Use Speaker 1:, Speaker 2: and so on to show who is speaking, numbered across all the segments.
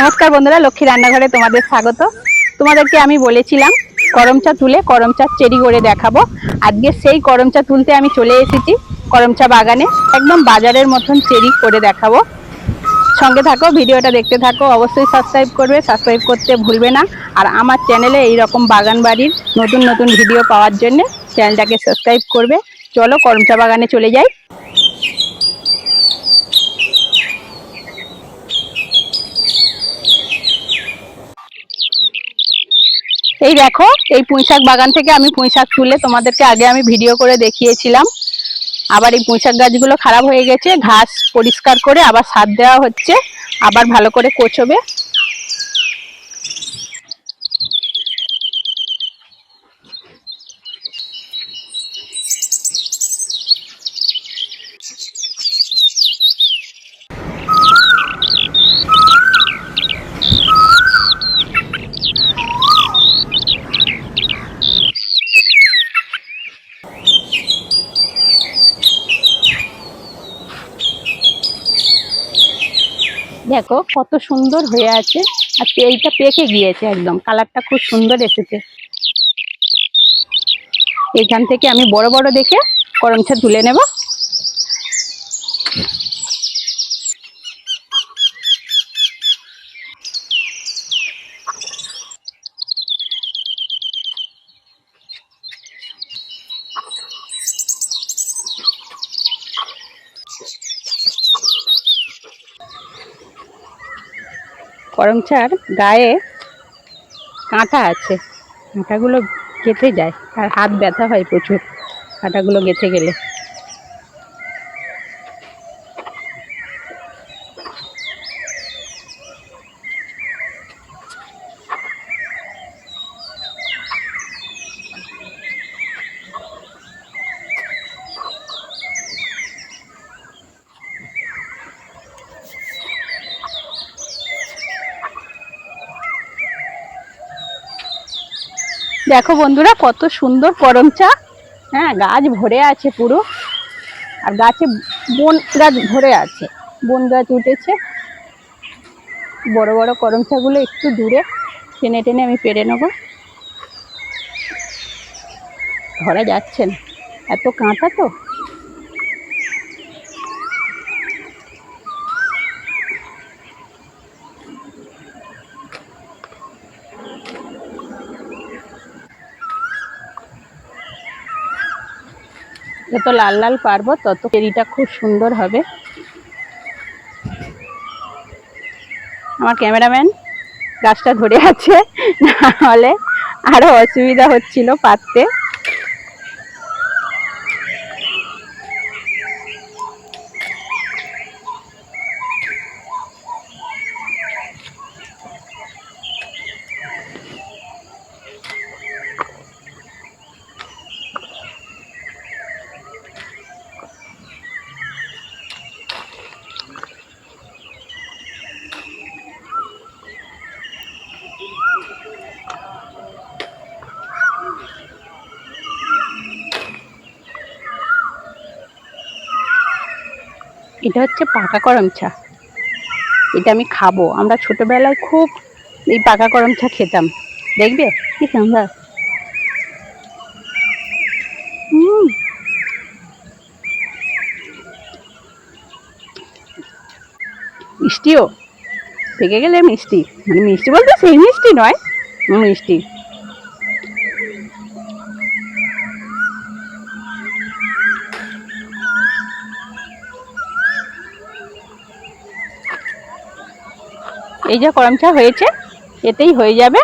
Speaker 1: নমস্কার বন্ধুরা, লক্ষ্মী রান্নাঘরে তোমাদের স্বাগত। তোমাদেরকে আমি বলেছিলাম করম চা তুলে করম চা চেরি করে দেখাবো। আজকে সেই করম চা তুলতে আমি চলে এসেছি করম চা বাগানে। একদম বাজারের মতন চেরি করে দেখাবো। সঙ্গে থাকো, ভিডিওটা দেখতে থাকো, অবশ্যই সাবস্ক্রাইব করবে সাবস্ক্রাইব করতে ভুলবে না। আর আমার চ্যানেলে এই রকম বাগান বাড়ির নতুন নতুন ভিডিও পাওয়ার জন্য চ্যানেলটাকে সাবস্ক্রাইব করবে। চলো করম চা বাগানে চলে যাই। এই দেখো, এই পুঁইশাক বাগান থেকে আমি পুঁইশাক তুলে তোমাদেরকে আগে আমি ভিডিও করে দেখিয়েছিলাম। আবার এই পুঁইশাক গাছগুলো খারাপ হয়ে গেছে, ঘাস পরিষ্কার করে আবার সার দেওয়া হচ্ছে, আবার ভালো করে কোচবে। দেখো কত সুন্দর হয়ে আছে। আর এইটা পেকে গিয়েছে একদম। কালারটা খুব সুন্দর এসেছে। এখান থেকে আমি বড় বড় দেখে করমচা তুলে নেব। করমচার গায়ে কাঁটা আছে। কাঁটাগুলো গেঁথে যায়। আর হাত ব্যথা হয় প্রচুর। কাঁটাগুলো গেঁথে গেলে। দেখো বন্ধুরা, কত সুন্দর করমচা হ্যাঁ গাছ ভরে আছে পুরো। আর গাছে বন গাছ ভরে আছে। বন গাছ উঠেছে। বড় বড় করম চাগুলো একটু দূরে। টেনে টেনে আমি পেরে নেব। ধরা যাচ্ছে না। এত কাঁটা তো। যত লাল লাল পারব, তত কেরিটা খুব সুন্দর হবে। আমার ক্যামেরাম্যান গাছটা ধরে আছে, না হলে আরও অসুবিধা হচ্ছিল পাততে। এটা হচ্ছে পাকা করম চা। এটা আমি খাব। আমরা ছোটবেলায় খুব এই পাকা করম চা খেতাম। দেখবে? কি সুন্দর। মিষ্টিও? পেকে গেলে মিষ্টি। মানে মিষ্টি বলতে সেই মিষ্টি নয়, মিষ্টি। এই যে করমচা হয়েছে, এতেই হয়ে যাবে।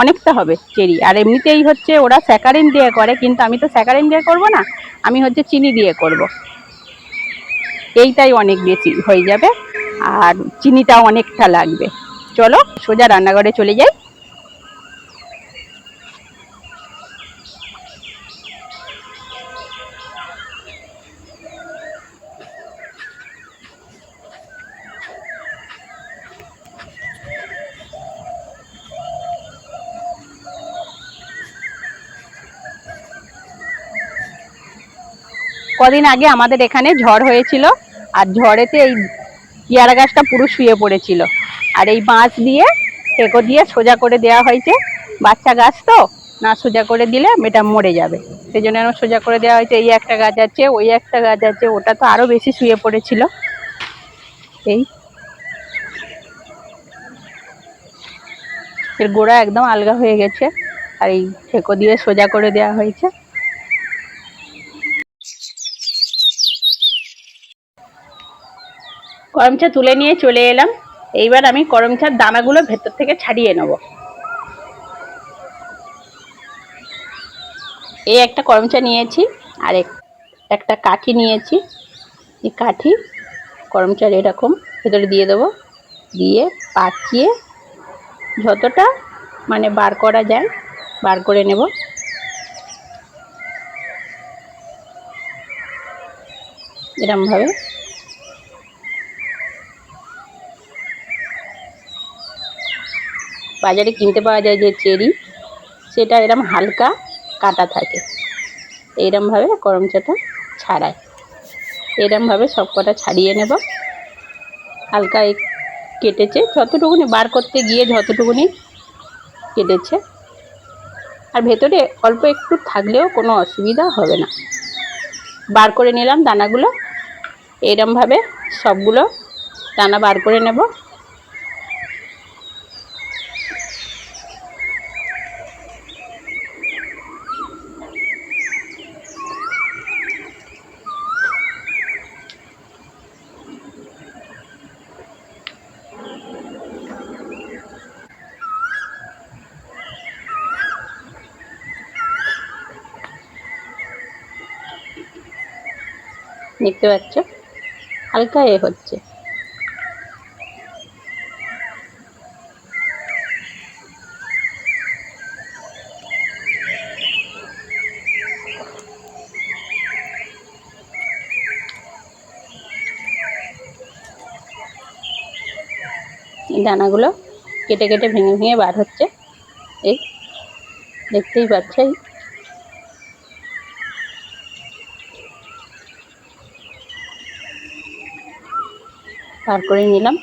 Speaker 1: অনেকটা হবে চেরি। আর এমনিতেই হচ্ছে ওরা স্যাকারিন দিয়ে করে, কিন্তু আমি তো স্যাকারিন দিয়ে করব না, আমি হচ্ছে চিনি দিয়ে করব। এইটাই অনেক বেশি হয়ে যাবে, আর চিনিটা অনেকটা লাগবে। চলো সোজা রান্নাঘরে চলে যাই। কদিন আগে আমাদের এখানে ঝড় হয়েছিল, আর ঝড়েতে এই পেয়ারা গাছটা পুরো শুয়ে পড়েছিল। আর এই বাঁশ দিয়ে টেকো দিয়ে সোজা করে দেওয়া হয়েছে। বাচ্চা গাছ তো, না সোজা করে দিলে এটা মরে যাবে। সেই জন্য সোজা করে দেওয়া হয়েছে, এই একটা গাছ আছে, ওই একটা গাছ আছে, ওটা তো আরও বেশি শুয়ে পড়েছিল। এই। এর গোড়া একদম আলগা হয়ে গেছে, আর এই ঠেকো দিয়ে সোজা করে দেওয়া হয়েছে। করমচা তুলে নিয়ে চলে এলাম। এইবার আমি করমচার দানাগুলো ভেতর থেকে ছাড়িয়ে নেব। এই একটা করম করমচা নিয়েছি, আর এক- একটা কাঠি নিয়েছি। এই কাঠি করমচার এরকম ভেতরে দিয়ে দেবো। দিয়ে পাকিয়ে যতটা মানে বার করা যায়, বার করে নেব। এরমভাবে বাজারে কিনতে পাওয়া যায় যে চেরি, সেটা এরম হালকা কাটা থাকে। এইরমভাবে করমচাটা ছাড়ায় এরমভাবে সব কটা ছাড়িয়ে নেব। হালকা কেটেছে, যতটুকুনি বার করতে গিয়ে যতটুকুনি কেটেছে। আর ভেতরে অল্প একটু থাকলেও কোনো অসুবিধা হবে না। বার করে নিলাম দানাগুলো। এরমভাবে সবগুলো দানা বার করে নেব। দেখতে পাচ্ছ? হালকা এ হচ্ছে। দানাগুলো কেটে কেটে ভেঙে ভেঙে বার হচ্ছে। এই দেখতেই পাচ্ছ? করে নিলাম।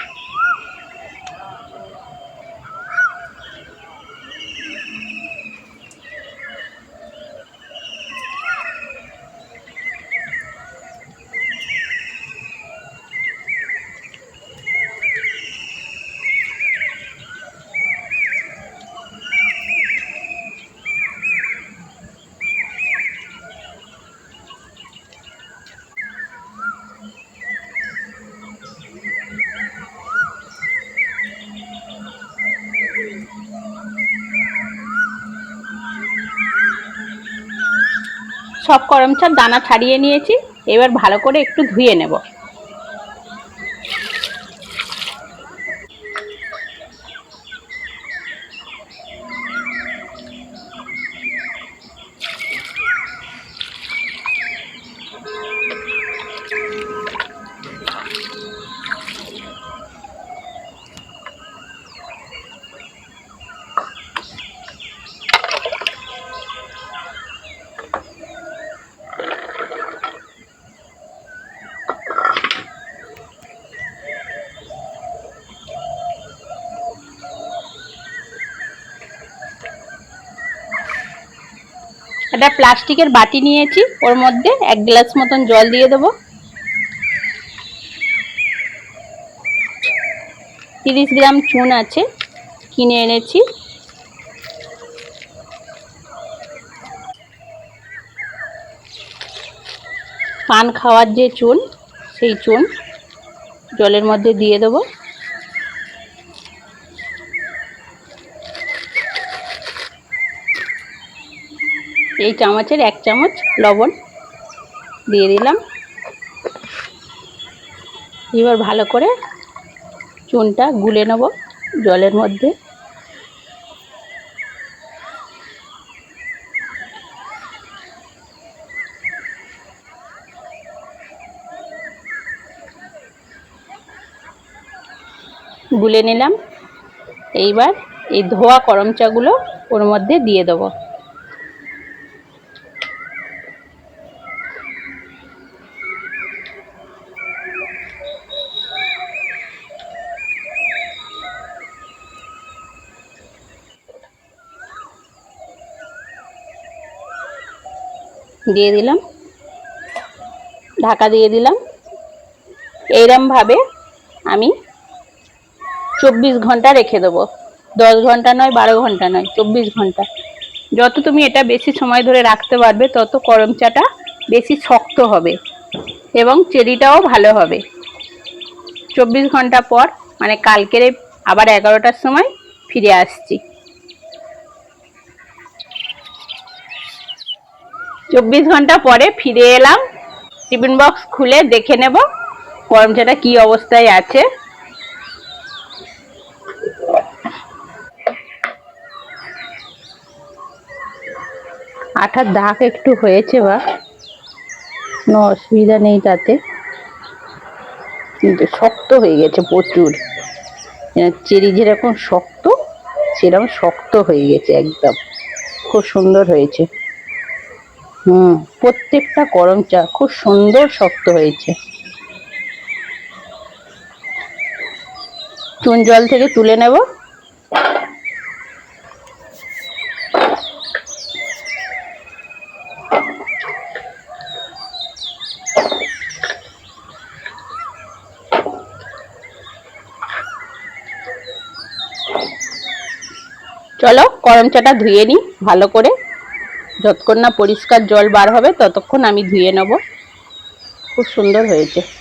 Speaker 1: সব করমচার দানা ছাড়িয়ে নিয়েছি এবার ভালো করে একটু ধুয়ে নেব। একটা প্লাস্টিকের বাটি নিয়েছি, ওর মধ্যে এক গ্লাস মতন জল দিয়ে দেবো। তিরিশ গ্রাম চুন আছে, কিনে এনেছি। পান খাওয়ার যে চুন, সেই চুন জলের মধ্যে দিয়ে দেবো। এই চামচের এক চামচ লবণ দিয়ে দিলাম। এবার ভালো করে চুনটা গুলে নেব জলের মধ্যে। গুলে নিলাম। এইবার এই ধোয়া করমচাগুলো ওর মধ্যে দিয়ে দেবো। দিয়ে দিলাম। ঢাকা দিয়ে দিলাম। এইরকম ভাবে আমি চব্বিশ ঘণ্টা রেখে দেবো। দশ ঘণ্টা নয়, বারো ঘণ্টা নয়, চব্বিশ ঘণ্টা। যত তুমি এটা বেশি সময় ধরে রাখতে পারবে, তত করম চাটা বেশি শক্ত হবে এবং চেরিটাও ভালো হবে। চব্বিশ ঘণ্টা পর মানে কালকের আবার এগারোটার সময় ফিরে আসছি। চব্বিশ ঘণ্টা পরে ফিরে এলাম। টিফিন বক্স খুলে দেখে নেব গরম চাটা কি অবস্থায় আছে। আঠার দাগ একটু হয়েছে বা, কোনো অসুবিধা নেই তাতে। কিন্তু শক্ত হয়ে গেছে প্রচুর। চেরি যেরকম শক্ত, সেরকম শক্ত হয়ে গেছে একদম। খুব সুন্দর হয়েছে। হুম, প্রত্যেকটা গরম চা খুব সুন্দর শক্ত হয়েছে। চুন জল থেকে তুলে নেব। চলো গরম চাটা ধুয়ে নিই ভালো করে। যতক্ষণ না পরিষ্কার জল বার হবে ততক্ষণ আমি ধুয়ে নেব। খুব সুন্দর হয়েছে।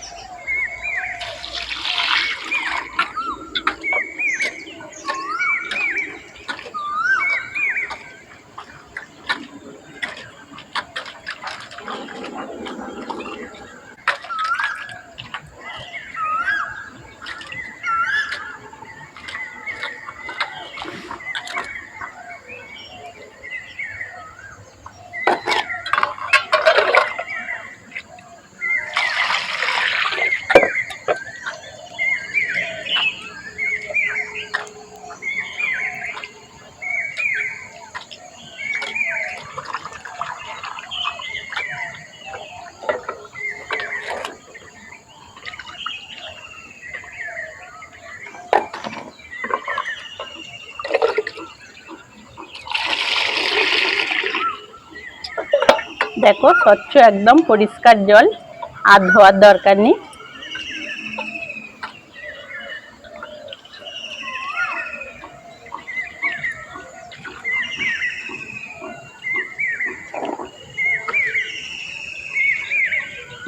Speaker 1: দেখো, স্বচ্ছ একদম পরিষ্কার জল, আর ধোয়ার দরকার নেই।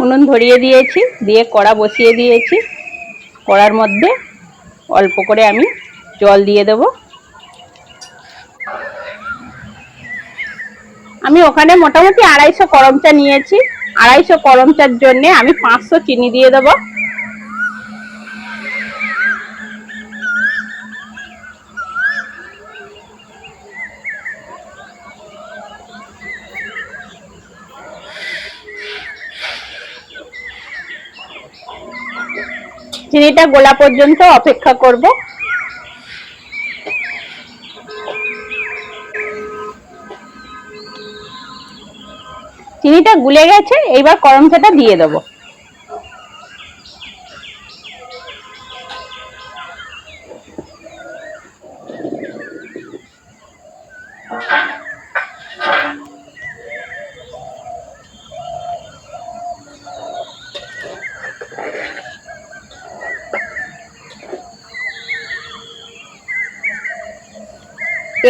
Speaker 1: উনুন ধরিয়ে দিয়েছি, দিয়ে কড়া বসিয়ে দিয়েছি। কড়ার মধ্যে অল্প করে আমি জল দিয়ে দেবো। আমি ওখানে মোটামুটি আড়াইশো করম চা নিয়েছি। আড়াইশো করম চার জন্য আমি পাঁচশো চিনি দিয়ে দেবো। চিনিটা গোলা পর্যন্ত অপেক্ষা করব। চিনিটা গুলে গেছে এইবার করমচাটা দিয়ে দেবো।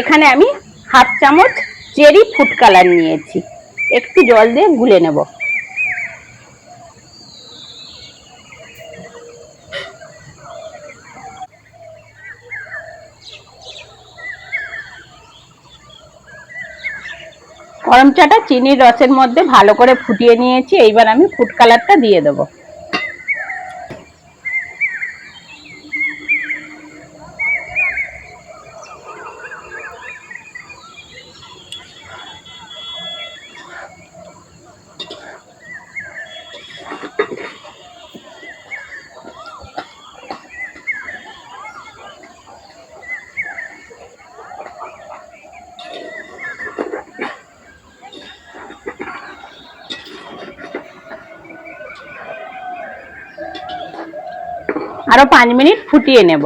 Speaker 1: এখানে আমি হাফ চামচ চেরি ফুড কালার নিয়েছি। একটু জল দিয়ে গুলে নেব। গরম চাটা চিনির রসের মধ্যে ভালো করে ফুটিয়ে নিয়েছি, এইবার আমি ফুড কালারটা দিয়ে দেবো। আরও পাঁচ মিনিট ফুটিয়ে নেব।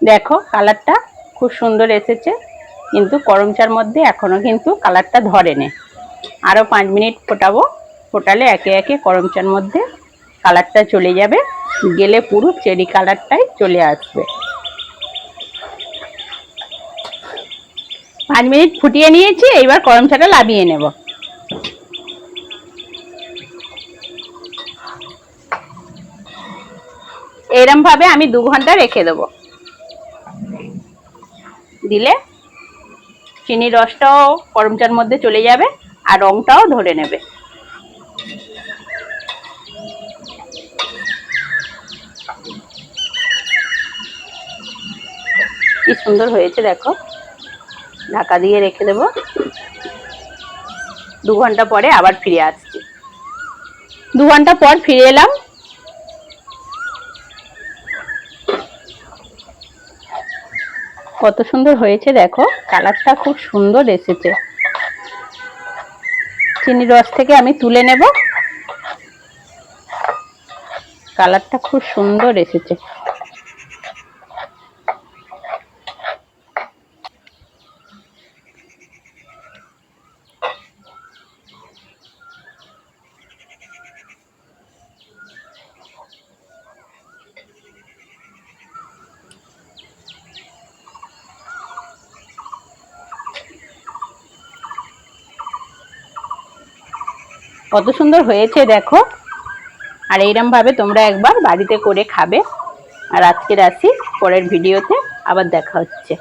Speaker 1: দেখো কালারটা খুব সুন্দর এসেছে, কিন্তু করমচার মধ্যে এখনও কিন্তু কালারটা ধরেনি আরও পাঁচ মিনিট ফোটাবো, ফোটালে একে একে করমচার মধ্যে কালারটা চলে যাবে, গেলে পুরো চেরি কালারটাই চলে আসবে। পাঁচ মিনিট ফুটিয়ে নিয়েছি, এইবার করম চাটা লাভিয়ে নেব। এরম ভাবে আমি দু ঘণ্টা রেখে দেবো। দিলে চিনি রসটাও করমচার মধ্যে চলে যাবে, আর রংটাও ধরে নেবে। কি সুন্দর হয়েছে দেখো। ঢাকা দিয়ে রেখে দেব। দু ঘণ্টা পরে আবার ফিরে আসছি। দু ঘণ্টা পর ফিরে এলাম। কত সুন্দর হয়েছে দেখো, কালারটা খুব সুন্দর এসেছে। চিনি রস থেকে আমি তুলে নেব। কালারটা খুব সুন্দর এসেছে। কত সুন্দর হয়েছে দেখো। আর এইরমভাবে তোমরা একবার বাড়িতে করে খাবে। আর আজকের আসি পরের ভিডিওতে আবার দেখা হচ্ছে।